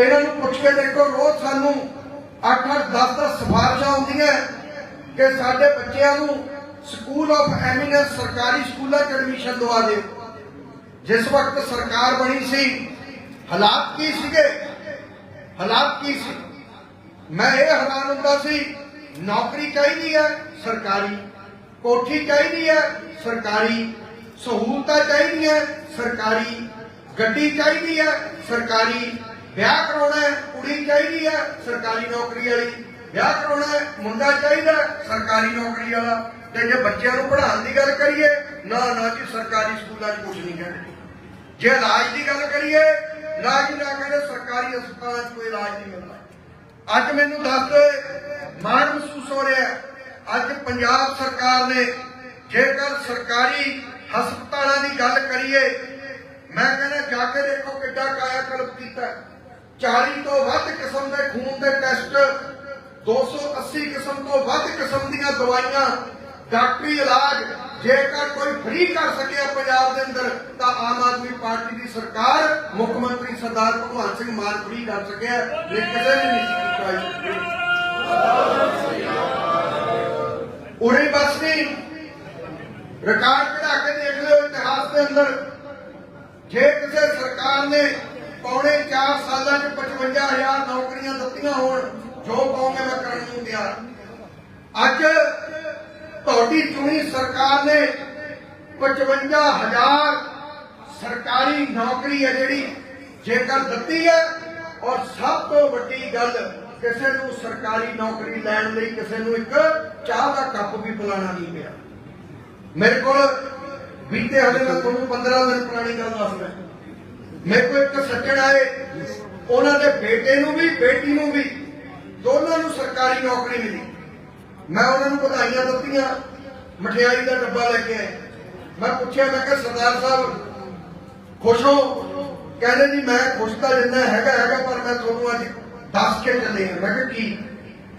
ਇਹਨਾਂ ਨੂੰ ਪੁੱਛ ਕੇ ਦੇਖੋ, ਰੋਜ਼ ਸਾਨੂੰ 8-8 10-10 ਸਿਫਾਰਿਸ਼ਾਂ ਆਉਂਦੀਆਂ ਕਿ ਸਾਡੇ ਬੱਚਿਆਂ ਨੂੰ ਸਕੂਲ ਆਫ ਐਮੀਨੈਂਸ ਸਰਕਾਰੀ ਸਕੂਲਾਂ 'ਚ ਐਡਮਿਸ਼ਨ ਦਵਾ ਦਿਓ। ਜਿਸ ਵਕਤ ਸਰਕਾਰ ਬਣੀ ਸੀ, ਹਾਲਾਤ ਕੀ ਸੀਗੇ? ਹਾਲਾਤ ਕੀ ਸੀ? ਮੈਂ ਇਹ ਹੈਰਾਨ ਹੁੰਦਾ ਸੀ, ਨੌਕਰੀ ਚਾਹੀਦੀ ਹੈ ਸਰਕਾਰੀ, ਕੋਠੀ ਚਾਹੀਦੀ ਹੈ ਸਰਕਾਰੀ, ਸਹੂਲਤਾਂ ਚਾਹੀਦੀਆਂ ਸਰਕਾਰੀ, ਗੱਡੀ ਚਾਹੀਦੀ ਹੈ ਸਰਕਾਰੀ ਵਿਆਹ ਕਰਾਉਣਾ ਕੁੜੀ ਚਾਹੀਦੀ ਹੈ, ਸਰਕਾਰੀ ਨੌਕਰੀ ਵਾਲੀ। ਵਿਆਹ ਕਰਾਉਣਾ ਮੁੰਡਾ ਚਾਹੀਦਾ ਸਰਕਾਰੀ ਨੌਕਰੀ ਵਾਲਾ। ਤੇ ਜੇ ਬੱਚਿਆਂ ਨੂੰ ਪੜ੍ਹਾਉਣ ਦੀ ਗੱਲ ਕਰੀਏ, ਨਾ ਨਾ ਜੀ, ਸਰਕਾਰੀ ਸਕੂਲਾਂ 'ਚ ਕੁਝ ਨਹੀਂ ਕਹਿੰਦੇ। ਜੇ ਇਲਾਜ ਦੀ ਗੱਲ ਕਰੀਏ, ਨਾ ਜੀ, ਨਾ ਕਹਿੰਦੇ, ਸਰਕਾਰੀ ਹਸਪਤਾਲਾਂ 'ਚ ਕੋਈ ਇਲਾਜ ਨਹੀਂ ਮਿਲਦਾ। ਅੱਜ ਮੈਨੂੰ ਦੱਸ ਦਿਓ ਮਾਣ ਮਹਿਸੂਸ ਹੋ ਰਿਹਾ ਅੱਜ ਪੰਜਾਬ ਸਰਕਾਰ ਨੇ, ਜੇਕਰ ਸਰਕਾਰੀ ਹਸਪਤਾਲਾਂ ਦੀ ਗੱਲ ਕਰੀਏ, ਮੈਂ ਕਹਿੰਦਾ, ਜਾ ਕੇ ਦੇਖੋ ਕਿੱਡਾ ਕਾਇਆ ਕਲਪ ਕੀਤਾ 40 ਤੋਂ ਵੱਧ ਕਿਸਮ ਦੇ ਖੂਨ ਦੇ ਟੈਸਟ 280 ਕਿਸਮ ਤੋਂ ਵੱਧ ਕਿਸਮ ਦੀਆਂ ਦਵਾਈਆਂ। ਡਾਕਟਰੀ ਇਲਾਜ, ਜੇਕਰ ਕੋਈ ਫ੍ਰੀ ਕਰ ਸਕਿਆ ਪੰਜਾਬ ਦੇ ਅੰਦਰ, ਤਾਂ ਆਮ ਆਦਮੀ ਪਾਰਟੀ ਦੀ ਸਰਕਾਰ, ਮੁੱਖ ਮੰਤਰੀ ਸਰਦਾਰ ਭਗਵੰਤ ਸਿੰਘ ਮਾਨ ਫ੍ਰੀ ਕਰ ਸਕਿਆ ਜੇ ਕਿਸੇ ਨੇ ਨਹੀਂ ਕੀਤਾ ਉਰੇ ਬਸ ਨਹੀਂ ਰਿਕਾਰਡ ਕਢਾ ਕੇ ਦੇਖ ਲਿਓ ਇਤਿਹਾਸ ਦੇ ਅੰਦਰ। ਜੇ ਕਿਸੇ ਸਰਕਾਰ ਨੇ ਪੌਣੇ 4 ਸਾਲਾਂ 'ਚ 55000 ਨੌਕਰੀਆਂ ਦਿੱਤੀਆਂ ਹੋਣ, ਜੋ ਕਹੋਗੇ ਮੈਂ ਕਰਨ ਨੂੰ ਤਿਆਰ। ਅੱਜ ਤੁਹਾਡੀ ਚੁਣੀ ਸਰਕਾਰ ਨੇ 55000 ਸਰਕਾਰੀ ਨੌਕਰੀ ਹੈ ਜਿਹੜੀ ਜੇਕਰ ਦਿੱਤੀ ਹੈ, ਔਰ ਸਭ ਤੋਂ ਵੱਡੀ ਗੱਲ ਕਿਸੇ ਨੂੰ ਸਰਕਾਰੀ ਨੌਕਰੀ ਲੈਣ ਲਈ ਕਿਸੇ ਨੂੰ ਇੱਕ ਚਾਹ ਦਾ ਕੱਪ ਵੀ ਪਿਲਾਉਣਾ ਨਹੀਂ ਪਿਆ। ਮੇਰੇ ਕੋਲ ਬੀਤੇ ਹਲੇ ਮੈਂ ਤੁਹਾਨੂੰ 15 ਦਿਨ ਪੁਰਾਣੀ ਗੱਲ ਦੱਸਦਾ। ਮੇਰੇ ਕੋਲ ਇੱਕ ਸੱਜਣ ਆਏ। ਉਹਨਾਂ ਦੇ ਬੇਟੇ ਨੂੰ ਵੀ, ਬੇਟੀ ਨੂੰ ਵੀ, ਦੋਨਾਂ ਨੂੰ ਸਰਕਾਰੀ ਨੌਕਰੀ ਮਿਲੀ। ਮੈਂ ਉਹਨਾਂ ਨੂੰ ਵਧਾਈਆਂ ਦਿੱਤੀਆਂ, ਮਠਿਆਈ ਦਾ ਡੱਬਾ ਲੈ ਕੇ ਆਏ। ਮੈਂ ਪੁੱਛਿਆ, ਮੈਂ ਕਿਹਾ, ਸਰਦਾਰ ਸਾਹਿਬ, ਖੁਸ਼ ਹੋ? ਕਹਿੰਦੇ, ਜੀ, ਮੈਂ ਖੁਸ਼ ਤਾਂ ਜਿੰਨਾ ਹੈਗਾ ਹੈਗਾ, ਪਰ ਮੈਂ ਤੁਹਾਨੂੰ ਅੱਜ ਦੱਸ ਕੇ ਚੱਲੇ ਹਾਂ। ਮੈਂ ਕਿਹਾ, ਕੀ?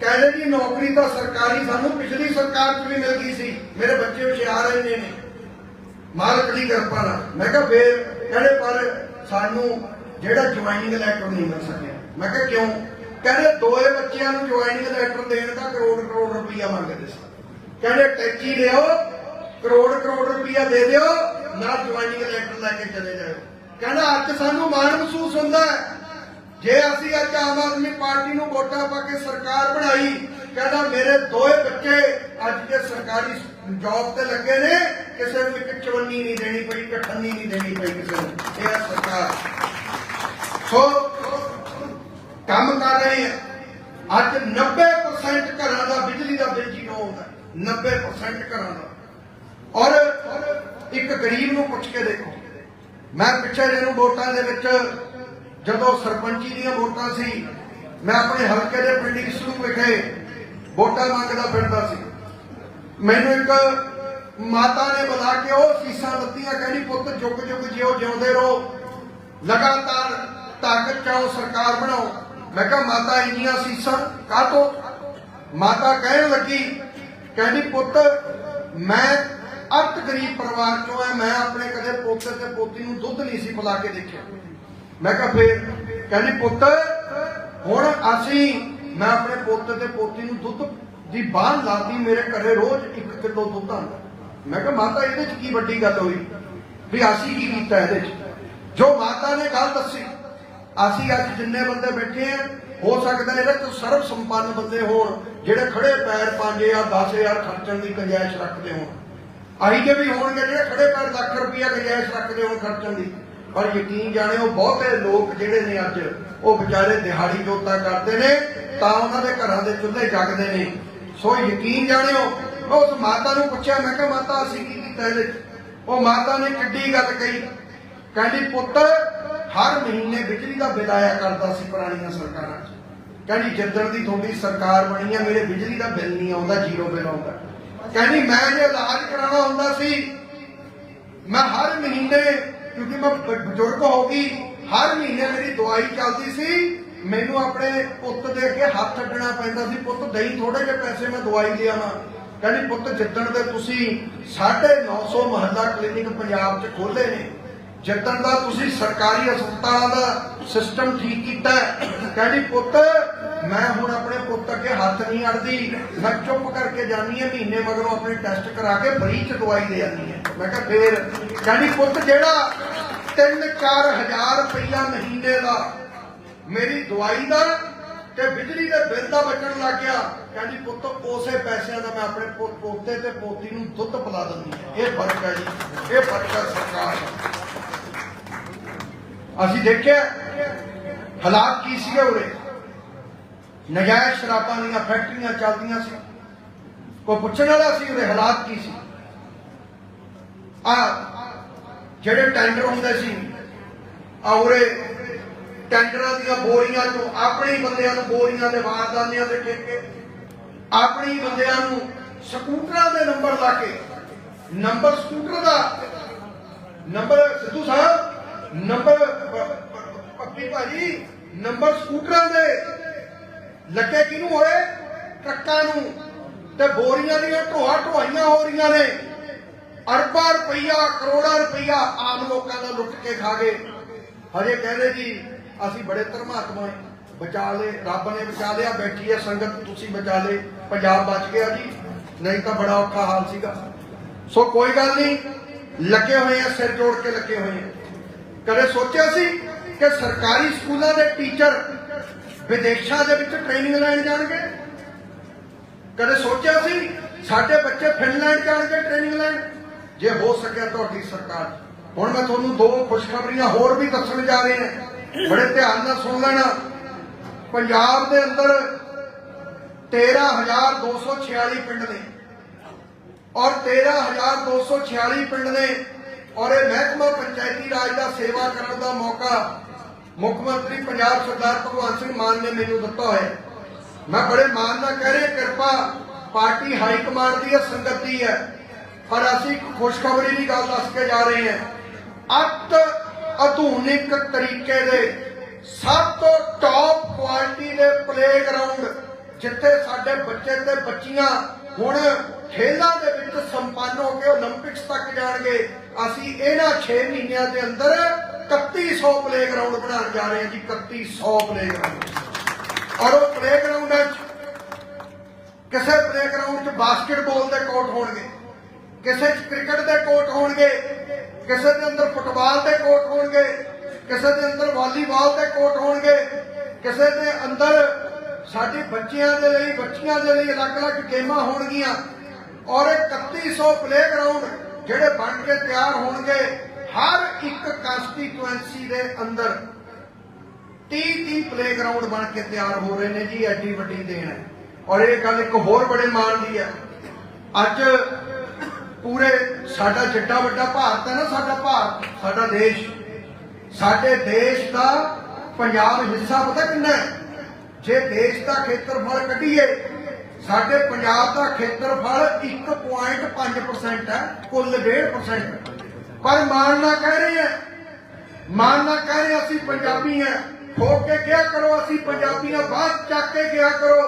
ਕਹਿੰਦੇ, ਜੀ, ਨੌਕਰੀ ਤਾਂ ਸਰਕਾਰੀ ਸਾਨੂੰ ਪਿਛਲੀ ਸਰਕਾਰ 'ਚ ਵੀ ਮਿਲ ਗਈ ਸੀ। ਮੇਰੇ ਬੱਚੇ ਹੁਸ਼ਿਆਰ ਇੰਨੇ ਨੇ। ਮਾਲਕ ਦੀ ਕਿਰਪਾ ਨਾਲ। ਮੈਂ ਕਿਹਾ, ਫੇਰ? ਕਹਿੰਦੇ, ਪਰ ਸਾਨੂੰ ਜਿਹੜਾ ਜੁਆਇਨਿੰਗ ਲੈਟਰ ਨਹੀਂ ਮਿਲ ਸਕਿਆ। ਮੈਂ ਕਿਹਾ, ਕਿਉਂ? ਕਹਿੰਦੇ ਦੋਏ ਬੱਚਿਆਂ ਨੂੰ ਜੁਆਇਨਿੰਗ ਲੈਟਰ ਦੇਣ ਦਾ ਕਰੋੜ ਕਰੋੜ ਰੁਪਈਆ ਮੰਗਦੇ ਸੀ। ਕਹਿੰਦੇ ਟੈਕਸੀ ਲਿਓ ਕਰੋੜ ਕਰੋੜ ਰੁਪਈਆ ਦੇ ਦਿਓ, ਨਾ ਜੁਆਇਨਿੰਗ ਲੈਟਰ ਲੈ ਕੇ ਚਲੇ ਜਾਓ ਕਹਿੰਦਾ, ਅੱਜ ਸਾਨੂੰ ਮਾਣ ਮਹਿਸੂਸ ਹੁੰਦਾ ਜੇ ਅਸੀਂ ਅੱਜ ਆਮ ਆਦਮੀ ਪਾਰਟੀ ਨੂੰ ਵੋਟਾਂ ਪਾ ਕੇ ਸਰਕਾਰ ਬਣਾਈ, ਕਹਿੰਦਾ ਮੇਰੇ ਦੋਏ ਬੱਚੇ ਅੱਜ ਦੇ ਸਰਕਾਰੀ ਜੌਬ ਤੇ ਲੱਗੇ ਨੇ, ਕਿਸੇ ਨੂੰ ਇੱਕ ਚਵੰਨੀ ਨਹੀਂ ਦੇਣੀ ਪਈ ਕਠੰਨੀ ਨਹੀਂ ਦੇਣੀ ਪਈ ਕਿਸੇ ਨੂੰ। ਇਹ ਹੈ ਸਰਕਾਰ। ਸੋ, ਕੰਮ ਕਰ ਰਹੇ ਹੈ ਅੱਜ 90% ਘਰਾਂ ਦਾ ਬਿਜਲੀ ਦਾ ਬਿੱਲ ਜ਼ੀਰੋ ਆਉਂਦਾ ਹੈ। 90% ਘਰਾਂ ਦਾ। ਔਰ ਇੱਕ ਗਰੀਬ ਨੂੰ ਪੁੱਛ ਕੇ ਦੇਖੋ। ਮੈਂ ਪਿੱਛੇ ਜਿਹਨੂੰ ਵੋਟਾਂ ਦੇ ਵਿੱਚ, ਜਦੋਂ ਸਰਪੰਚੀ ਦੀਆਂ ਵੋਟਾਂ ਸੀ, ਮੈਂ ਆਪਣੇ ਹਲਕੇ ਦੇ ਪਿੰਡ ਇਸਰੂ ਵਿਖੇ ਵੋਟਾਂ ਮੰਗਦਾ ਫਿਰਦਾ ਸੀ। ਮੈਨੂੰ ਇੱਕ ਮਾਤਾ ਨੇ ਬੁਲਾ ਕੇ ਉਹ ਸੀਸਾਂ ਦਿੱਤੀਆਂ, ਕਹਿੰਦੀ, ਪੁੱਤ, ਜੁਗ ਜੁਗ ਜਿਉ ਜਿਉਂਦੇ ਰਹੋ। ਲਗਾਤਾਰ ਤਾਕਤ ਚਾਓ ਸਰਕਾਰ ਬਣਾਓ। ਮੈਂ ਕਿਹਾ, ਮਾਤਾ, ਇੰਨੀਆਂ ਸੀਸਾਂ ਕਾਹਤੋਂ? ਮਾਤਾ ਕਹਿਣ ਲੱਗੀ, ਕਹਿੰਦੀ, ਪੁੱਤ, ਮੈਂ ਅਤ ਗਰੀਬ ਪਰਿਵਾਰ ਚੋਂ ਆ ਮੈਂ ਆਪਣੇ ਕਦੇ ਪੋਤੇ ਤੇ ਪੋਤੀ ਨੂੰ ਦੁੱਧ ਨਹੀਂ ਸੀ ਪਿਲਾ ਕੇ ਦੇਖਿਆ। ਮੈਂ ਕਿਹਾ, ਫੇਰ? ਕਹਿੰਦੀ, ਪੁੱਤ, ਹੁਣ ਅਸੀਂ, ਮੈਂ ਆਪਣੇ ਪੋਤੇ ਤੇ ਪੋਤੀ ਨੂੰ ਦੁੱਧ ਦੀ ਬਾਹ ਲਾਦੀ ਮੇਰੇ ਘਰੇ ਰੋਜ਼ 1 ਕਿਲੋ ਦੁੱਧ ਆਉਂਦਾ। ਮੈਂ ਕਿਹਾ, ਮਾਤਾ, ਇਹਦੇ ਚ ਕੀ ਵੱਡੀ ਗੱਲ ਹੋਈ? ਵੀ ਅਸੀਂ ਕੀ ਕੀਤਾ ਇਹਦੇ ਚ? ਜੋ ਮਾਤਾ ਨੇ ਗੱਲ ਦੱਸੀ ਅਸੀਂ ਅੱਜ ਜਿੰਨੇ ਬੰਦੇ ਬੈਠੇ ਆ, ਹੋ ਸਕਦਾ ਇਹਦੇ ਚ ਸਰਬ ਸੰਪੰਨ ਬੰਦੇ ਹੋਣ, ਜਿਹੜੇ ਖੜੇ ਪੈਰ 5000 10000 ਖਰਚਣ ਦੀ ਗੁੰਜਾਇਸ਼ ਰੱਖਦੇ ਹੋਣ। ਅਸੀਂ ਦੇ ਵੀ ਹੋਣਗੇ, ਜਿਹੜੇ ਖੜੇ ਪੈਰ ਲੱਖ ਰੁਪਇਆ ਗੁੰਜਾਇਸ਼ ਰੱਖਦੇ ਹੋਣ ਖਰਚਣ ਦੀ। ਪਰ ਯਕੀਨ ਜਾਣਿਓ, ਬਹੁਤੇ ਲੋਕ ਜਿਹੜੇ ਨੇ ਅੱਜ, ਉਹ ਵਿਚਾਰੇ ਦਿਹਾੜੀ ਜੋਤਾ ਕਰਦੇ ਨੇ, ਤਾਂ ਉਹਨਾਂ ਦੇ ਘਰਾਂ ਦੇ ਚੁੱਲ੍ਹੇ ਜਗਦੇ ਨੇ। ਸੋ ਯਕੀਨ ਜਾਣਿਓ ਉਸ ਮਾਤਾ ਨੂੰ ਪੁੱਛਿਆ, ਮੈਂ ਕਿਹਾ, ਮਾਤਾ, ਅਸੀਂ ਕੀ ਕੀਤਾ ਇਹਦੇ ਉਹ ਮਾਤਾ ਨੇ ਕਿੱਡੀ ਗੱਲ ਕਹੀ। ਕਹਿੰਦੀ ਪੁੱਤ ਹਰ ਮਹੀਨੇ ਬਿਜਲੀ ਦਾ ਬਿੱਲ ਆਇਆ ਕਰਦਾ ਸੀ ਪੁਰਾਣੀਆਂ ਸਰਕਾਰਾਂ 'ਚ। ਕਹਿੰਦੀ, ਜਿੱਦਣ ਦੀ ਤੁਹਾਡੀ ਸਰਕਾਰ ਬਣੀ ਹੈ ਮੇਰੇ ਬਿਜਲੀ ਦਾ ਬਿੱਲ ਨਹੀਂ ਆਉਂਦਾ, ਜ਼ੀਰੋ ਬਿੱਲ ਆਉਂਦਾ। ਕਹਿੰਦੀ, ਮੈਂ ਜੇ ਇਲਾਜ ਕਰਾਉਣਾ ਹੁੰਦਾ ਸੀ, ਮੈਂ ਹਰ ਮਹੀਨੇ, ਕਿਉਂਕਿ ਮੈਂ ਬਜ਼ੁਰਗ ਹੋ ਗਈ, ਹਰ ਮਹੀਨੇ ਮੇਰੀ ਦਵਾਈ ਚੱਲਦੀ ਸੀ ਮੈਨੂੰ ਆਪਣੇ ਪੁੱਤ ਦੇ ਅੱਗੇ ਹੱਥ ਅੱਡਣਾ ਪੈਂਦਾ ਸੀ, ਪੁੱਤ ਦਈ ਥੋੜੇ ਜਿਹੇ ਪੈਸੇ, ਮੈਂ ਦਵਾਈ ਲਿਆ ਨਾ ਕਹਿੰਦੀ, ਪੁੱਤ ਜਿੱਦਣ ਦੇ ਤੁਸੀਂ 950 ਮਹੱਲਾ ਕਲੀਨਿਕ ਪੰਜਾਬ 'ਚ ਖੋਲੇ ਨੇ, ਜਿੱਦਣ ਦਾ ਤੁਸੀਂ ਸਰਕਾਰੀ ਹਸਪਤਾਲਾਂ ਦਾ ਸਿਸਟਮ ਠੀਕ ਕੀਤਾ ਕਹਿੰਦੀ, ਪੁੱਤ, ਮੈਂ ਹੁਣ ਆਪਣੇ ਪੁੱਤ ਅੱਗੇ ਹੱਥ ਨਹੀਂ ਅੜਦੀ ਮੈਂ ਚੁੱਪ ਕਰਕੇ ਜਾਨੀ ਹੈ, ਮਹੀਨੇ ਮਗਰੋਂ ਆਪਣੇ ਟੈਸਟ ਕਰਾ ਕੇ ਫ੍ਰੀ ਚ ਦਵਾਈ ਦੇ ਆਨੀ ਹੈ। ਮੈਂ ਕਿਹਾ, ਫੇਰ, ਕਹਿੰਦੀ, ਪੁੱਤ, ਜਿਹੜਾ 3-4000 ਰੁਪਈਆ ਮਹੀਨੇ ਦਾ ਮੇਰੀ ਦਵਾਈ ਦਾ ਤੇ ਬਿਜਲੀ ਦੇ ਬਿੱਲ ਦਾ ਬਚਣ ਲੱਗ ਗਿਆ। ਕਹਿੰਦੀ, ਪੁੱਤ ਉਸੇ ਪੈਸਿਆਂ ਦਾ ਮੈਂ ਆਪਣੇ ਪੋਤੇ ਤੇ ਪੋਤੀ ਨੂੰ ਦੁੱਧ ਪਿਲਾ ਦਿੰਦੀ ਇਹ ਫ਼ਰਕ ਹੈ ਜੀ। ਇਹ ਫ਼ਰਕ ਹੈ ਸਰਕਾਰ ਦਾ। ਅਸੀਂ ਦੇਖਿਆ, ਹਾਲਾਤ ਕੀ ਸੀਗੇ ਉਰੇ? ਨਜਾਇਜ਼ ਸ਼ਰਾਬਾਂ ਦੀਆਂ ਫੈਕਟਰੀਆਂ ਚੱਲਦੀਆਂ ਸੀ। ਕੋਈ ਪੁੱਛਣ ਵਾਲਾ ਸੀ ਉਰੇ ਹਾਲਾਤ ਕੀ ਸੀ? ਆ, ਜਿਹੜੇ ਟੈਂਡਰ ਹੁੰਦੇ ਸੀ, ਆ ਉਰੇ ਟੈਂਡਰਾਂ ਦੀਆਂ ਬੋਰੀਆਂ ਚੋਂ ਆਪਣੇ ਹੀ ਬੰਦਿਆਂ ਨੂੰ ਬੋਰੀਆਂ ਦੇ ਵਾਰਦਾਨਿਆਂ ਦੇ ਠੇਕੇ ਆਪਣੇ ਹੀ ਬੰਦਿਆਂ ਨੂੰ ਸਕੂਟਰਾਂ ਦੇ ਨੰਬਰ ਲਾ ਕੇ, ਨੰਬਰ ਸਕੂਟਰ ਦਾ, ਨੰਬਰ ਸਿੱਧੂ ਸਾਹਿਬ, ਨੰਬਰ ਪੱਪੀ ਭਾਜੀ, ਨੰਬਰ ਸਕੂਟਰਾਂ ਦੇ। ਲੱਗੇ ਕਿਹਨੂੰ ਹੋਏ? ਟਰੱਕਾਂ ਨੂੰ। ਤੇ ਬੋਰੀਆਂ ਦੀਆਂ ਢੋਆ ਢੋਆਈਆਂ ਹੋ ਰਹੀਆਂ ਨੇ। ਅਰਬਾਂ ਰੁਪਈਆ, ਕਰੋੜਾਂ ਰੁਪਈਆ ਆਮ ਲੋਕਾਂ ਦਾ ਲੁੱਟ ਕੇ ਖਾ ਗਏ। ਹਜੇ ਕਹਿੰਦੇ ਜੀ ਅਸੀਂ ਬੜੇ ਧਰਮਾਤਮਾ ਹਾਂ। ਬਚਾ ਲੇ ਰੱਬ ਨੇ ਬਚਾ ਲਿਆ, ਬੈਠੀ ਹੈ ਸੰਗਤ, ਤੁਸੀਂ ਬਚਾ ਲੇ ਪੰਜਾਬ ਬਚ ਗਿਆ ਜੀ, ਨਹੀਂ ਤਾਂ ਬੜਾ ਔਖਾ ਹਾਲ ਸੀਗਾ। ਸੋ ਕੋਈ ਗੱਲ ਨਹੀਂ, ਲੱਗੇ ਹੋਏ ਆ, ਸਿਰ ਜੋੜ ਕੇ ਲੱਗੇ ਹੋਏ ਆ। ਕਦੇ ਸੋਚਿਆ ਸੀ ਕਿ ਸਰਕਾਰੀ ਸਕੂਲਾਂ ਦੇ ਟੀਚਰ ਵਿਦੇਸ਼ਾਂ ਦੇ ਵਿੱਚ ਟ੍ਰੇਨਿੰਗ ਲੈਣ ਜਾਣਗੇ? ਕਦੇ ਸੋਚਿਆ ਸੀ ਸਾਡੇ ਬੱਚੇ ਫਿਨਲੈਂਡ ਜਾਣਗੇ ਟ੍ਰੇਨਿੰਗ ਲੈਣ? ਜੇ ਹੋ ਸਕਿਆ ਤੁਹਾਡੀ ਸਰਕਾਰ, ਹੁਣ ਮੈਂ ਤੁਹਾਨੂੰ ਦੋ ਖੁਸ਼ਖਬਰੀਆਂ ਹੋਰ ਵੀ ਦੱਸਣ ਜਾ ਰਹੇ। ਹਾਂ ਬੜੇ ਧਿਆਨ ਨਾਲ ਸੁਣ ਲੈਣਾ। ਪੰਜਾਬ ਦੇ ਅੰਦਰ 13246 ਪਿੰਡ ਨੇ। ਔਰ 13246 ਪਿੰਡ ਨੇ। ਔਰ ਇਹ ਮਹਿਕਮਾ ਪੰਚਾਇਤੀ ਰਾਜ ਦਾ ਸੇਵਾ ਕਰਨ ਦਾ ਮੌਕਾ ਮੁੱਖ ਮੰਤਰੀ ਪੰਜਾਬ ਸਰਦਾਰ ਭਗਵੰਤ ਸਿੰਘ ਮਾਨ ਨੇ ਮੈਨੂੰ ਦਿੱਤਾ ਹੋਇਆ ਮੈਂ ਬੜੇ ਮਾਣ ਨਾਲ ਕਹਿ ਰਿਹਾ, ਕਿਰਪਾ ਪਾਰਟੀ ਹਾਈ ਕਮਾਂਡ ਦੀ ਹੈ, ਸੰਗਤ ਹੈ। ਪਰ ਅਸੀਂ ਖੁਸ਼ਖਬਰੀ ਦੀ ਗੱਲ ਦੱਸ ਕੇ ਜਾ ਰਹੇ ਹਾਂ। ਅੱਤ ਆਧੁਨਿਕ ਤਰੀਕੇ ਦੇ ਸਭ ਤੋਂ ਟੌਪ ਕੁਆਲਿਟੀ ਦੇ ਪਲੇਗਰਾਉਂਡ ਜਿੱਥੇ ਸਾਡੇ ਬੱਚੇ ਤੇ ਬੱਚੀਆਂ ਹੁਣ ਖੇਲਾਂ ਦੇ ਵਿੱਚ ਸੰਪੰਨ ਹੋ ਕੇ 올림픽ਸ ਤੱਕ ਜਾਣਗੇ। ਅਸੀਂ ਇਹਨਾਂ 6 ਮਹੀਨਿਆਂ ਦੇ ਅੰਦਰ 3100 ਪਲੇਗਰਾਉਂਡ ਬਣਾਉਣ ਜਾ ਰਹੇ ਹਾਂ ਜੀ 3100 ਪਲੇਗਰਾਉਂਡ ਔਰ ਉਹ ਪਲੇਗਰਾਉਂਡ ਕਿਸੇ ਪਲੇਗਰਾਉਂਡ 'ਚ ਬਾਸਕਟਬਾਲ ਦੇ ਕੋਰਟ ਹੋਣਗੇ, ਕਿਸੇ 'ਚ ਕ੍ਰਿਕਟ ਦੇ ਕੋਰਟ ਹੋਣਗੇ ਕਿਸੇ ਦੇ ਅੰਦਰ ਫੁੱਟਬਾਲ ਦੇ ਕੋਰਟ ਹੋਣਗੇ, ਕਿਸੇ ਦੇ ਅੰਦਰ ਵਾਲੀਬਾਲ ਦੇ ਕੋਰਟ ਹੋਣਗੇ, ਕਿਸੇ ਦੇ ਅੰਦਰ ਸਾਡੇ ਬੱਚਿਆਂ ਦੇ ਲਈ, ਬੱਚੀਆਂ ਦੇ ਲਈ ਅਲੱਗ-ਅਲੱਗ ਗੇਮਾਂ ਹੋਣਗੀਆਂ। ਔਰ 3100 ਪਲੇਗਰਾਉਂਡ ਜਿਹੜੇ ਬਣ ਕੇ ਤਿਆਰ ਹੋਣਗੇ ਹਰ ਇੱਕ ਕੰਸਟੀਟੂਐਂਸੀ ਦੇ ਅੰਦਰ। 30 30 ਪਲੇਗਰਾਉਂਡ ਬਣ ਕੇ ਤਿਆਰ ਹੋ ਰਹੇ ਨੇ ਜੀ, ਐਡੀ ਵੱਡੀ ਦੇਣ। ਹੈ ਔਰ ਇਹ ਗੱਲ ਇੱਕ ਹੋਰ ਬੜੇ ਮਾਣ ਦੀ ਹੈ। ਅੱਜ ਪੂਰੇ ਸਾਡਾ ਜਿੱਡਾ ਵੱਡਾ ਭਾਰਤ ਹੈ ਨਾ, ਸਾਡਾ ਭਾਰਤ, ਸਾਡਾ ਦੇਸ਼। ਸਾਡੇ ਦੇਸ਼ ਦਾ ਪੰਜਾਬ ਹਿੱਸਾ ਪਤਾ ਕਿੰਨਾ ਹੈ? ਜੇ ਦੇਸ਼ ਦਾ ਖੇਤਰਫਲ ਕੱਢੀਏ, ਸਾਡੇ ਪੰਜਾਬ ਦਾ ਖੇਤਰਫਲ 1.5% ਹੈ, ਕੁੱਲ 1.5% ਪਰ ਮਾਣ ਨਾ ਕਹਿ ਰਹੇ ਹੈ ਮਾਨ ਨਾ ਕਹਿ ਰਹੇ ਅਸੀਂ ਪੰਜਾਬੀ ਹਾਂ। ਹੋ ਕੇ ਕਿਹਾ ਕਰੋ, ਅਸੀਂ ਪੰਜਾਬੀ ਹਾਂ ਬਾਤ ਚੱਕ ਕੇ ਕਿਹਾ ਕਰੋ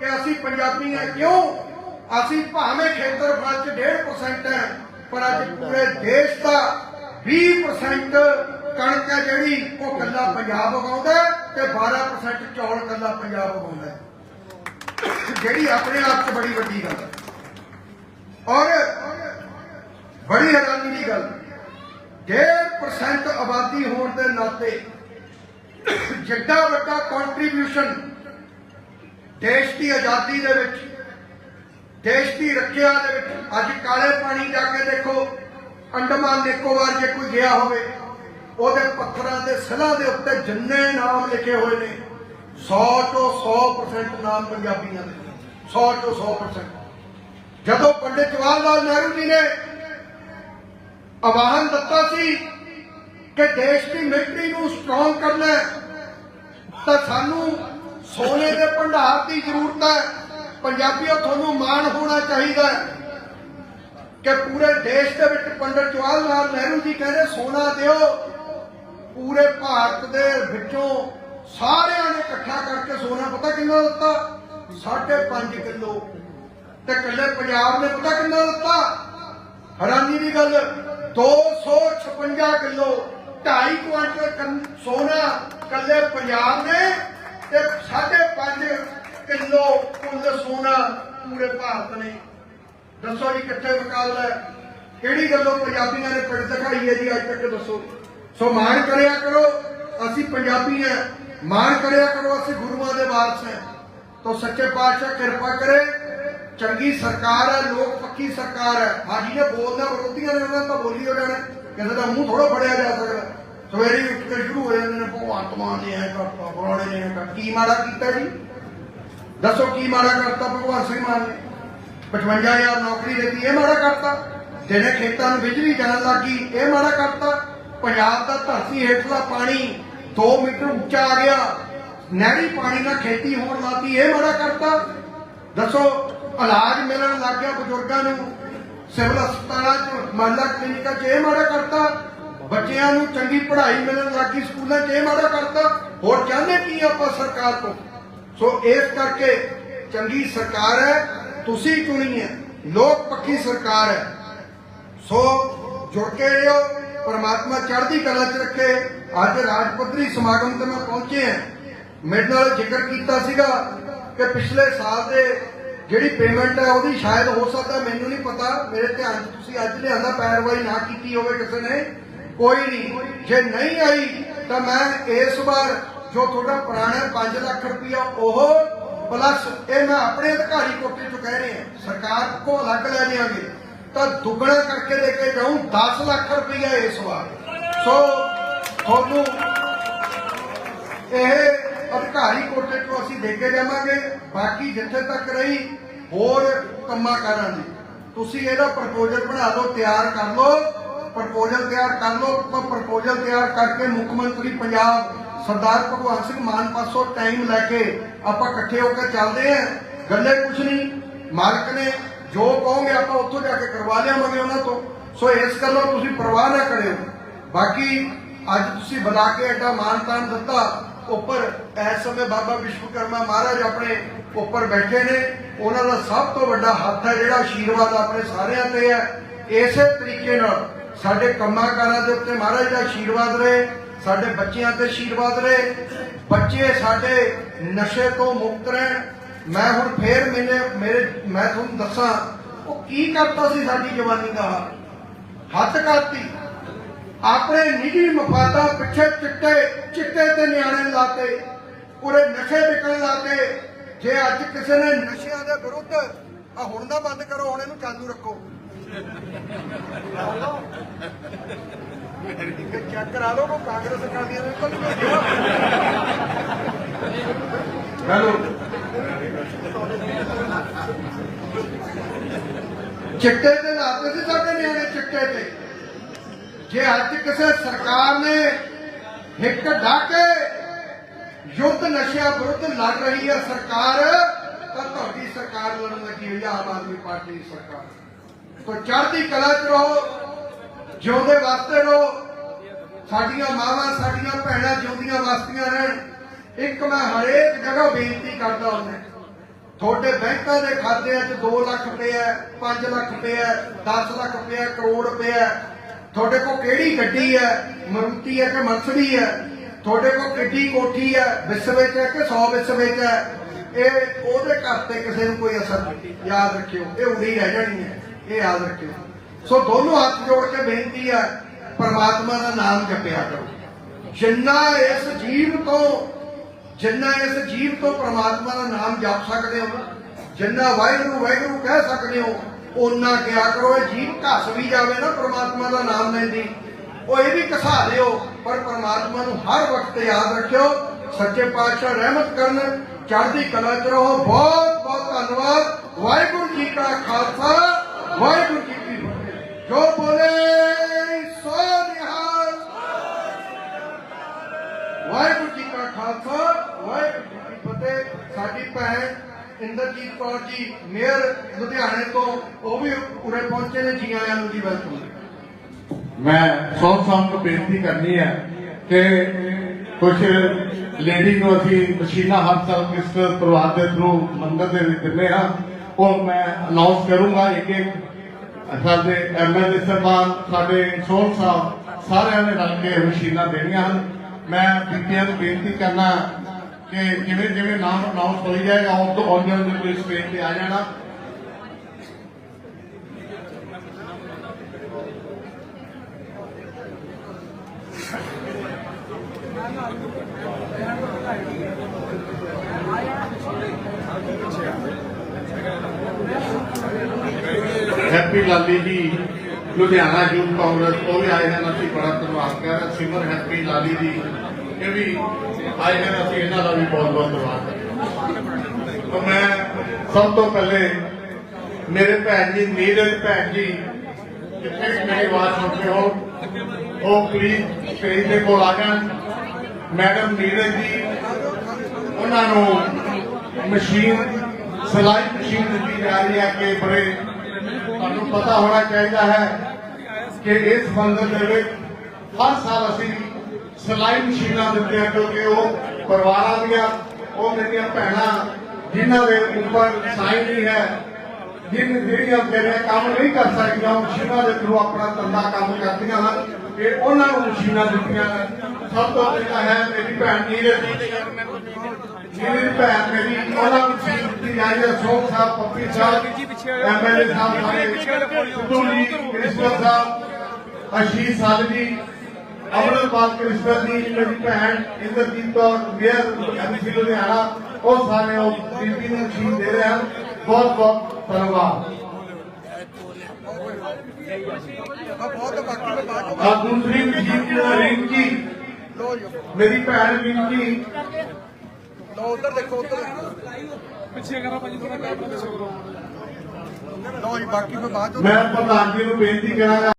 ਕਿ ਅਸੀਂ ਪੰਜਾਬੀ ਹਾਂ। ਕਿਉਂ? ਅਸੀਂ ਭਾਵੇਂ ਖੇਤਰਫਲ ਚ 1.5% ਹੈ, ਪਰ ਅੱਜ ਪੂਰੇ ਦੇਸ਼ ਦਾ 20% ਕਣਕ ਹੈ ਜਿਹੜੀ, ਉਹ ਕੱਲਾ ਪੰਜਾਬ ਉਗਾਉਂਦਾ ਹੈ ਤੇ 12% ਚੌਲ ਕੱਲਾ ਪੰਜਾਬ ਉਗਾਉਂਦਾ ਜਿਹੜੀ ਆਪਣੇ ਆਪ 'ਚ ਬੜੀ ਵੱਡੀ ਗੱਲ ਹੈ। ਔਰ ਬੜੀ ਹੈਰਾਨੀ ਦੀ ਗੱਲ 1.5% ਆਬਾਦੀ ਹੋਣ ਦੇ ਨਾਤੇ ਜਿੱਡਾ ਵੱਡਾ ਕੰਟਰੀਬਿਊਸ਼ਨ ਦੇਸ਼ ਦੀ ਆਜ਼ਾਦੀ ਦੇ ਵਿੱਚ ਦੇਸ਼ ਦੀ ਰੱਖਿਆ ਦੇ ਵਿੱਚ ਅੱਜ ਕਾਲੇ ਪਾਣੀ ਜਾ ਕੇ ਦੇਖੋ, ਅੰਡਮਾਨ ਨਿਕੋਬਾਰ ਜੇ ਕੋਈ ਗਿਆ ਹੋਵੇ, ਉਹਦੇ ਪੱਥਰਾਂ ਦੇ ਸਿਲਾਂ ਦੇ ਉੱਤੇ ਜਿੰਨੇ ਨਾਮ ਲਿਖੇ ਹੋਏ ਨੇ 100 ਤੋਂ 100% ਨਾਮ ਪੰਜਾਬੀਆਂ ਦੇ 100 ਤੋਂ 100% ਜਦੋਂ ਪੰਡਿਤ ਜਵਾਹਰ ਲਾਲ ਨਹਿਰੂ ਜੀ ਨੇ ਆਵਾਹਨ ਦਿੱਤਾ ਸੀ ਕਿ ਦੇਸ਼ ਦੀ ਮਿਲਟਰੀ ਨੂੰ ਸਟਰੋਂਗ ਕਰਨਾ ਤਾਂ ਸਾਨੂੰ ਸੋਨੇ ਦੇ ਭੰਡਾਰ ਦੀ ਜ਼ਰੂਰਤ ਹੈ। ਪੰਜਾਬੀਓ, ਤੁਹਾਨੂੰ ਮਾਣ ਹੋਣਾ ਚਾਹੀਦਾ ਹੈ ਕਿ ਪੂਰੇ ਦੇਸ਼ ਦੇ ਵਿੱਚ ਪੰਡਿਤ ਜਵਾਹਰ ਲਾਲ ਨਹਿਰੂ ਜੀ ਕਹਿੰਦੇ, ਸੋਨਾ ਦਿਓ। ਪੂਰੇ ਭਾਰਤ ਦੇ ਵਿੱਚੋਂ ਸਾਰਿਆਂ ਨੇ ਇਕੱਠਾ ਕਰਕੇ ਸੋਨਾ, ਪਤਾ ਕਿੰਨਾ ਦਿੱਤਾ? 5.5 ਕਿਲੋ। ਤੇ ਕੱਲੇ ਪੰਜਾਬ ਨੇ ਪਤਾ ਕਿੰਨਾ ਦਿੱਤਾ? ਹੈਰਾਨੀ ਦੀ ਗੱਲ 256 ਕਿਲੋ। 2.5 ਕੁਇੰਟਲ ਕੰ- ਸੋਨਾ ਕੱਲੇ ਪੰਜਾਬ ਨੇ ਤੇ 5.5 ਕਿਲੋ ਕੁੱਲ ਸੋਨਾ ਪੂਰੇ ਭਾਰਤ ਨੇ। ਦੱਸੋ ਜੀ ਕਿੱਥੇ ਮੁਕਾਬਲਾ ਹੈ? ਕਿਹੜੀ ਗੱਲੋਂ ਪੰਜਾਬੀਆਂ ਨੇ ਪਿੰਡ ਦਿਖਾਈ ਹੈ ਜੀ ਅੱਜ ਤੱਕ? ਦੱਸੋ। ਸੋ ਮਾਣ ਕਰਿਆ ਕਰੋ। ਅਸੀਂ ਪੰਜਾਬੀ ਹਾਂ। ਮਾਣ ਕਰਿਆ ਕਰੋ। ਅਸੀਂ ਗੁਰੂਆਂ ਦੇ ਵਾਰਸ ਹਾਂ। ਤੋ ਸੱਚੇ ਪਾਤਸ਼ਾਹ ਕਿਰਪਾ ਕਰੇ। ਚੰਗੀ ਸਰਕਾਰ ਹੈ। ਲੋਕ ਪੱਕੀ ਸਰਕਾਰ ਹੈ। ਹਾਜੀ ਨੇ ਬੋਲਦਾ ਵਿਰੋਧੀਆਂ ਨੇ ਉਹਨਾਂ ਤਾਂ ਬੋਲੀ ਹੋ ਜਾਣਾ। ਕਿਸੇ ਦਾ ਮੂੰਹ ਥੋੜਾ ਫੜਿਆ ਜਾ ਸਕਦਾ। ਸਵੇਰੇ ਉੱਠ ਕੇ ਸ਼ੁਰੂ ਹੋ ਜਾਂਦੇ ਨੇ ਭਗਵੰਤ ਮਾਨ ਨੇ ਐ ਕਰਤਾ, ਫਲਾਣੇ ਨੇ ਕੀ ਮਾੜਾ ਕੀਤਾ ਜੀ? ਦੱਸੋ ਕੀ ਮਾੜਾ ਕਰਤਾ ਭਗਵਾਨ ਸਿੰਘ ਮਾਨ ਨੇ? 55000 ਨੌਕਰੀ ਦਿੱਤੀ, ਇਹ ਮਾੜਾ ਕਰਤਾ। ਜਿਹਨੇ ਖੇਤਾਂ ਨੂੰ ਬਿਜਲੀ ਜਾਣ ਲੱਗੀ, ਇਹ ਮਾੜਾ ਕਰਤਾ। ਪੰਜਾਬ ਦਾ ਧਰਤੀ ਹੇਠਲਾ ਪਾਣੀ 2 ਮੀਟਰ ਉੱਚਾ ਆ ਗਿਆ। ਨਹਿਰੀ ਪਾਣੀ ਨਾਲ ਖੇਤੀ ਹੋਣ ਲੱਗੀ, ਇਹ ਮਾੜਾ ਕਰਤਾ। ਦੱਸੋ, ਇਲਾਜ ਮਿਲਣ ਲੱਗ ਗਿਆ ਬਜ਼ੁਰਗਾਂ ਨੂੰ। ਸਿਵਲ ਹਸਪਤਾਲਾਂ 'ਚ ਮਹੱਲਾ ਕਲੀਨਿਕਾਂ 'ਚ, ਇਹ ਮਾੜਾ ਕਰਤਾ। ਬੱਚਿਆਂ ਨੂੰ ਚੰਗੀ ਪੜ੍ਹਾਈ ਮਿਲਣ ਲੱਗੀ, ਸਕੂਲਾਂ 'ਚ, ਇਹ ਮਾੜਾ ਕਰਤਾ। ਹੋਰ ਚਾਹੁੰਦੇ ਕੀ ਆਪਾਂ ਸਰਕਾਰ ਤੋਂ? ਸੋ ਇਸ ਕਰਕੇ ਚੰਗੀ ਸਰਕਾਰ ਹੈ। ਤੁਸੀਂ ਚੁਣੀ ਹੈ। ਲੋਕ ਪੱਖੀ ਸਰਕਾਰ ਹੈ। ਸੋ ਜੁੜ ਕੇ ਰਹੋ ਪਰਮਾਤਮਾ ਚੜ੍ਹਦੀ ਕਲਾ 'ਚ ਰੱਖੇ। ਅੱਜ ਰਾਜ ਪੱਧਰੀ ਸਮਾਗਮ ਤੇ ਮੈਂ ਪਹੁੰਚੇ ਹਾਂ। ਮੇਰੇ ਨਾਲ ਜ਼ਿਕਰ ਕੀਤਾ ਸੀਗਾ ਕਿ ਪਿਛਲੇ ਸਾਲ ਦੇ ਜਿਹੜੀ ਪੇਮੈਂਟ ਹੈ, ਉਹਦੀ ਸ਼ਾਇਦ ਹੋ ਸਕਦਾ, ਮੈਨੂੰ ਨਹੀਂ ਪਤਾ। ਮੇਰੇ ਧਿਆਨ 'ਚ ਤੁਸੀਂ ਅੱਜ ਲਿਆਂਦਾ, ਪੈਰਵਾਈ ਨਾ ਕੀਤੀ ਹੋਵੇ ਕਿਸੇ ਨੇ। ਕੋਈ ਨਹੀਂ। ਜੇ ਨਹੀਂ ਆਈ, ਤਾਂ ਮੈਂ ਇਸ ਵਾਰ ਜੋ ਤੁਹਾਡਾ ਪੁਰਾਣਾ 5 ਲੱਖ ਰੁਪਇਆ ਉਹ ਪਲੱਸ ਇਹ ਮੈਂ ਆਪਣੇ ਅਧਿਕਾਰੀ ਕੋਟੇ ਚੋਂ ਕਹਿ ਰਿਹਾ, ਸਰਕਾਰ ਕੋ ਅਲੱਗ ਲੈ ਲਿਆਂਗੇ ਤਾਂ ਦੁੱਗਣਾ ਕਰਕੇ ਦੇ ਕੇ ਜਾਊਂ 10 ਲੱਖ ਰੁਪਈਆ ਇਸ ਵਾਰ। ਸੋ, ਤੁਹਾਨੂੰ ਇਹ ਅਧਿਕਾਰੀ ਕੋਟੇ ਤੋਂ ਅਸੀਂ ਦੇ ਕੇ ਜਾਵਾਂਗੇ। ਬਾਕੀ ਜਿੱਥੇ ਤੱਕ ਰਹੀ, ਹੋਰ ਕੰਮਾਂ ਕਾਰਾਂ ਦੀ। ਤੁਸੀਂ ਇਹਦਾ ਪ੍ਰਪੋਜ਼ਲ ਬਣਾ ਲਓ, ਤਿਆਰ ਕਰ ਲਓ। ਪ੍ਰਪੋਜ਼ਲ ਤਿਆਰ ਕਰ ਲਓ, ਆਪਾਂ ਪ੍ਰਪੋਜ਼ਲ ਤਿਆਰ ਕਰਕੇ ਮੁੱਖ ਮੰਤਰੀ ਪੰਜਾਬ ਸਰਦਾਰ ਭਗਵੰਤ ਸਿੰਘ ਮਾਨ ਪਾਸੋਂ ਟਾਈਮ ਲੈ ਕੇ ਆਪਾਂ ਇਕੱਠੇ ਹੋ ਕੇ ਚੱਲਦੇ ਆਂ ਗੱਲੇ ਕੁਛ ਨਹੀਂ। ਮਾਲਕ ਨੇ ਜੋ ਕਹੋਗੇ ਆਪਾਂ ਉੱਥੋਂ ਜਾ ਕੇ ਕਰਵਾ ਲਿਆਵਾਂਗੇ ਉਹਨਾਂ ਤੋਂ। ਸੋ ਇਸ ਗੱਲੋਂ ਤੁਸੀਂ ਪਰਵਾਹ ਨਾ ਕਰਿਓ। ਬਾਕੀ ਅੱਜ ਤੁਸੀਂ ਬੁਲਾ ਕੇ ਐਡਾ ਮਾਨ ਤਾਨ ਦਿੱਤਾ। ਉੱਪਰ ਇਸ ਸਮੇਂ ਬਾਬਾ ਵਿਸ਼ਵਕਰਮਾ ਮਹਾਰਾਜ ਆਪਣੇ ਉੱਪਰ ਬੈਠੇ ਨੇ। ਉਹਨਾਂ ਦਾ ਸਭ ਤੋਂ ਵੱਡਾ ਹੱਥ ਹੈ ਜਿਹੜਾ ਆਸ਼ੀਰਵਾਦ ਆਪਣੇ ਸਾਰਿਆਂ ਤੇ ਹੈ। ਇਸੇ ਤਰੀਕੇ ਨਾਲ ਸਾਡੇ ਕੰਮਾਂ ਕਾਰਾਂ ਦੇ ਉੱਤੇ ਮਹਾਰਾਜ ਦਾ ਆਸ਼ੀਰਵਾਦ ਰਹੇ। ਸਾਡੇ ਬੱਚਿਆਂ ਤੇ ਆਸ਼ੀਰਵਾਦ ਰਹੇ। ਬੱਚੇ ਸਾਡੇ ਨਸ਼ੇ ਤੋਂ ਮੁਕਤ ਰਹਿਣ। ਮੈਂ ਹੁਣ ਫੇਰ ਮੈਨੇ ਮੇਰੇ ਮੈਂ ਤੁਹਾਨੂੰ ਦੱਸਾਂ, ਉਹ ਕੀ ਕਰਤਾ ਸੀ ਸਾਡੀ ਜਵਾਨੀ ਦਾ ਹੱਥ ਕਰਤੀ ਆਪਣੇ ਨਿੱਜੀ ਮਫਾਦਾਂ ਪਿੱਛੇ ਚਿੱਟੇ ਚਿੱਟੇ ਤੇ ਨਿਆਣੇ ਲਾਤੇ। ਪੂਰੇ ਨਸ਼ੇ ਵਿਕਣ ਲਾਤੇ। ਜੇ ਅੱਜ ਕਿਸੇ ਨੇ ਨਸ਼ਿਆਂ ਦੇ ਵਿਰੁੱਧ ਆ ਹੁਣ ਦਾ ਬੰਦ ਕਰੋ, ਹੁਣ ਇਹਨੂੰ ਚਾਲੂ ਰੱਖੋ। ਚੈੱਕ ਕਰਾ ਲਓ ਕੋ ਕਾਂਗਰਸ ਅਕਾਲੀਆਂ ਨੇ ਤਾਂ ਨਹੀਂ ਭੇਜਿਆ ਹੈਲੋ ਚਿੱਟੇ ਤੇ ਲਾਤੇ ਸੀ ਸਾਡੇ ਨਿਆਣੇ ਚਿੱਟੇ ਤੇ ਜੇ ਅੱਜ ਕਿਸੇ ਸਰਕਾਰ ਨੇ ਹਿੱਕ ਢਾਕੇ ਯੁੱਧ ਨਸ਼ਿਆਂ ਵਿਰੁੱਧ ਲੜ ਰਹੀ ਹੈ ਸਰਕਾਰ ਤਾਂ ਤੁਹਾਡੀ ਸਰਕਾਰ ਲੜਨ ਲੱਗੀ ਹੋਈ ਹੈ ਆਮ ਆਦਮੀ ਪਾਰਟੀ ਦੀ ਸਰਕਾਰ ਤੋਂ ਚੜ੍ਹਦੀ ਕਲਾ ਚ ਰਹੋ ਜਿਉਂਦੇ ਵਾਸਤੇ ਰਹੋ। ਸਾਡੀਆਂ ਮਾਵਾਂ, ਸਾਡੀਆਂ ਭੈਣਾਂ ਜਿਉਂਦੀਆਂ ਵਾਸਤੀਆਂ ਰਹਿਣ। ਇੱਕ ਮੈਂ ਹਰੇਕ ਜਗ੍ਹਾ ਬੇਨਤੀ ਕਰਦਾ ਹੁੰਦਾ ਤੁਹਾਡੇ ਬੈਂਕਾਂ ਦੇ ਖਾਤਿਆਂ 'ਚ 2 ਲੱਖ ਰੁਪਏ ਹੈ 5 ਲੱਖ ਰੁਪਏ ਹੈ 10 ਲੱਖ ਰੁਪਏ ਕਰੋੜ ਰੁਪਏ ਤੁਹਾਡੇ ਕੋਲ ਕਿਹੜੀ ਗੱਡੀ ਹੈ, ਮਰੂਤੀ ਹੈ ਕਿ ਮਰਸਡੀ ਹੈ? ਤੁਹਾਡੇ ਕੋਲ ਕਿੱਡੀ ਕੋਠੀ ਹੈ ਵਿਸ ਵਿੱਚ ਹੈ ਕਿ 100 ਵਿਸ ਵਿੱਚ ਹੈ? ਇਹ ਉਹਦੇ ਘਰ ਤੇ ਕਿਸੇ ਨੂੰ ਕੋਈ ਅਸਰ ਨਹੀਂ। ਯਾਦ ਰੱਖਿਓ, ਇਹ ਉਡੀ ਰਹਿ ਜਾਣੀ ਹੈ। ਇਹ ਯਾਦ ਰੱਖਿਓ। ਸੋ ਦੋਨੋਂ ਹੱਥ ਜੋੜ ਕੇ ਬੇਨਤੀ ਹੈ ਪਰਮਾਤਮਾ ਦਾ ਨਾਮ ਜਪਿਆ ਕਰੋ। ਜਿੰਨਾ ਇਸ ਜੀਵ ਤੋਂ ਜਿੰਨਾ ਇਸ ਜੀਵ ਤੋਂ ਪਰਮਾਤਮਾ ਦਾ ਨਾਮ ਜਪ ਸਕਦੇ ਹੋ ਨਾ, ਜਿੰਨਾ ਵਾਹਿਗੁਰੂ ਵਾਹਿਗੁਰੂ ਕਹਿ ਸਕਦੇ ਹੋ ਓਨਾ ਕਿਆ ਕਰੋ ਇਹ ਜੀਵ ਘਸ ਵੀ ਜਾਵੇ ਨਾ ਪ੍ਰਮਾਤਮਾ ਦਾ ਨਾਮ ਲੈਂਦੀ ਉਹ ਇਹ ਵੀ ਘਸਾ ਦਿਓ ਪਰ ਪ੍ਰਮਾਤਮਾ ਨੂੰ ਹਰ ਵਕਤ ਯਾਦ ਰੱਖਿਓ ਸੱਚੇ ਪਾਤਸ਼ਾਹ ਰਹਿਮਤ ਕਰਨ ਚੜ੍ਹਦੀ ਕਲਾ ਚ ਰਹੋ। ਬਹੁਤ ਬਹੁਤ ਧੰਨਵਾਦ। ਵਾਹਿਗੁਰੂ ਜੀ ਕਾ ਖਾਲਸਾ ਵਾਹਿਗੁਰੂ ਜੋ ਬੋਲੇ ਸੋ ਨਿਹਾਲ। ਵਾਹਿਗੁਰੂ ਜੀ ਕਾ ਖਾਲਸਾ, ਵਾਹਿਗੁਰੂ ਜੀ ਕੀ ਫਤਿਹ। ਸਾਡੀ ਭੈਣ ਇੰਦਰਜੀਤ ਕੌਰ ਜੀ, ਮੇਅਰ ਲੁਧਿਆਣੇ ਤੋਂ, ਉਹ ਵੀ ਉਰੇ ਪਹੁੰਚੇ ਨੇ, ਜੀ ਆਇਆਂ ਨੂੰ ਜੀ ਵੈਲਕਮ ਮੈਂ ਸੌ ਸਾਹਿਬ ਨੂੰ ਬੇਨਤੀ ਕਰਨੀ ਹੈ ਕਿ ਕੁਝ ਲੇਡੀ ਨੂੰ ਅਸੀਂ ਮਸ਼ੀਨਾ ਹਰ ਸਾਲ ਇਸ ਪਰਿਵਾਰ ਦੇ ਥਰੂ ਮੰਦਰ ਦੇ ਵਿੱਚ ਦਿੰਦੇ ਹਾਂ, ਉਹ ਮੈਂ ਅਨਾਉਂਸ ਕਰੂੰਗਾ ਇੱਕ ਇੱਕ ਸਾਡੇ ਐਮਐਲਏ ਸਰਬਾਨ ਸਾਡੇ ਸੋਲ ਸਾਹਿਬ, ਸਾਰਿਆਂ ਨੇ ਰਲ ਕੇ ਮਸ਼ੀਨਾਂ ਦੇਣੀਆਂ ਹਨ। ਮੈਂ ਬੀਬੀਆਂ ਨੂੰ ਬੇਨਤੀ ਕਰਨਾ ਕਿ ਜਿਵੇਂ ਜਿਵੇਂ ਨਾਮ ਅਨਾਉਂਸ ਹੋਈ ਜਾਏਗਾ ਉਸ ਤੋਂ ਆਉਂਦੇ ਦੇ ਕੋਈ ਸਟੇਜ ਤੇ ਆ ਜਾਣਾ। ਹੈਪੀ ਲਾਲੀ ਜੀ, ਲੁਧਿਆਣਾ ਯੂਥ ਕਾਂਗਰਸ, ਉਹ ਵੀ ਆਏ ਹਨ, ਅਸੀਂ ਬੜਾ ਧੰਨਵਾਦ ਕਰ ਰਹੇ ਸਿਮਰ ਹੈਪੀ ਲਾਲੀ ਜੀ, ਇਹ ਵੀ ਆਏ ਹਨ, ਅਸੀਂ ਇਹਨਾਂ ਦਾ ਵੀ ਬਹੁਤ ਬਹੁਤ ਧੰਨਵਾਦ ਕਰਦੇ ਹਾਂ। ਮੈਂ ਸਭ ਤੋਂ ਪਹਿਲੇ ਮੇਰੇ ਭੈਣ ਜੀ, ਨੀਰਜ ਭੈਣ ਜੀ, ਜਿੱਥੇ ਮੇਰੀ ਆਵਾਜ਼ ਸੁਣਦੇ ਹੋ, ਉਹ ਪਲੀਜ਼ ਸਟੇਜ ਦੇ ਕੋਲ ਆ ਜਾਣ ਮੈਡਮ ਨੀਰਜ ਜੀ, ਉਹਨਾਂ ਨੂੰ ਮਸ਼ੀਨ, ਸਿਲਾਈ ਮਸ਼ੀਨ ਦਿੱਤੀ ਜਾ ਰਹੀ ਹੈ ਕਿ ਬੜੇ ਤੁਹਾਨੂੰ ਪਤਾ ਹੋਣਾ ਚਾਹੀਦਾ ਹੈ ਕਿ ਇਸ ਮੰਜ਼ਿਲ ਦੇ ਵਿੱਚ ਹਰ ਸਾਲ ਅਸੀਂ ਸਿਲਾਈ ਮਸ਼ੀਨਾਂ ਦਿੰਦੇ ਕਿਉਂਕਿ ਉਹ ਪਰਿਵਾਰਾਂ ਦੀਆਂ, ਉਹ ਮੇਰੀਆਂ ਭੈਣਾਂ ਜਿਨ੍ਹਾਂ ਦੇ ਉੱਪਰ ਸਾਈਨ ਨਹੀਂ ਹੈ, ਜਿਨ ਜਿਹੜੀਆਂ ਮੇਰੇ ਕੰਮ ਨਹੀਂ ਕਰ ਸਕਦੀਆਂ, ਉਹ ਮਸ਼ੀਨਾਂ ਦੇ ਥਰੂ ਆਪਣਾ ਧੰਦਾ ਕੰਮ ਕਰਦੀਆਂ ਹਨ। ਤੇ ਉਹਨਾਂ ਨੂੰ ਮਸ਼ੀਨਾਂ ਦਿੱਤੀਆਂ ਸਭ ਤੋਂ ਪਹਿਲਾਂ ਹੈ ਮੇਰੀ ਭੈਣ ਨੀਰਜ। ਮੇਰੀ ਭੈਣ ਮੇਰੀ ਉਹਨਾਂ ਨੂੰ ਮਸ਼ੀਨ ਦਿੱਤੀ ਜਾਈ ਹੈ ਸੋਖ ਸਾਹਿਬ ਪੱਪੀ ਸਾਹਿਬ ਐਮਐਲਏ ਸਾਹਿਬ ਸਾਰੇ ਸਿੱਧੂ ਜੀ ਕ੍ਰਿਸ਼ਨ ਸਾਹਿਬ ਅਸ਼ੀਸ਼ ਸਾਲ ਜੀ ਅਮਰਪਾਲ ਕ੍ਰਿਸ਼ਨ ਜੀ ਮੇਰੀ ਭੈਣ ਇੰਦਰਜੀਤ ਕੌਰ ਮੇਅਰ ਐਮਸੀ ਲੁਧਿਆਣਾ ਉਹ ਸਾਰੇ ਉਹ ਬੀਬੀ ਨੂੰ ਮਸ਼ੀਨ ਦੇ ਰਹੇ ਹਨ ਬਹੁਤ ਬਹੁਤ ਧੰਨਵਾਦ ਬਹੁਤ ਬਾਕੀ ਮੈਂ ਬਾਅਦ ਆ ਦੂਸਰੀ ਮਸ਼ੀਨ ਦੀ ਰਿੰਕੀ ਲੋ ਉਧਰ ਦੇਖੋ ਉਧਰ ਪਿੱਛੇ ਕਰੋ ਭਾਜੀ ਥੋੜਾ ਕੈਮਰਾ ਪਿੱਛੇ ਕਰੋ। ਲੋ ਜੀ ਬਾਕੀ ਮੈਂ ਬਾਅਦ ਮੈਂ ਪ੍ਰਧਾਨ ਜੀ ਨੂੰ ਬੇਨਤੀ ਕਰਾਂਗਾ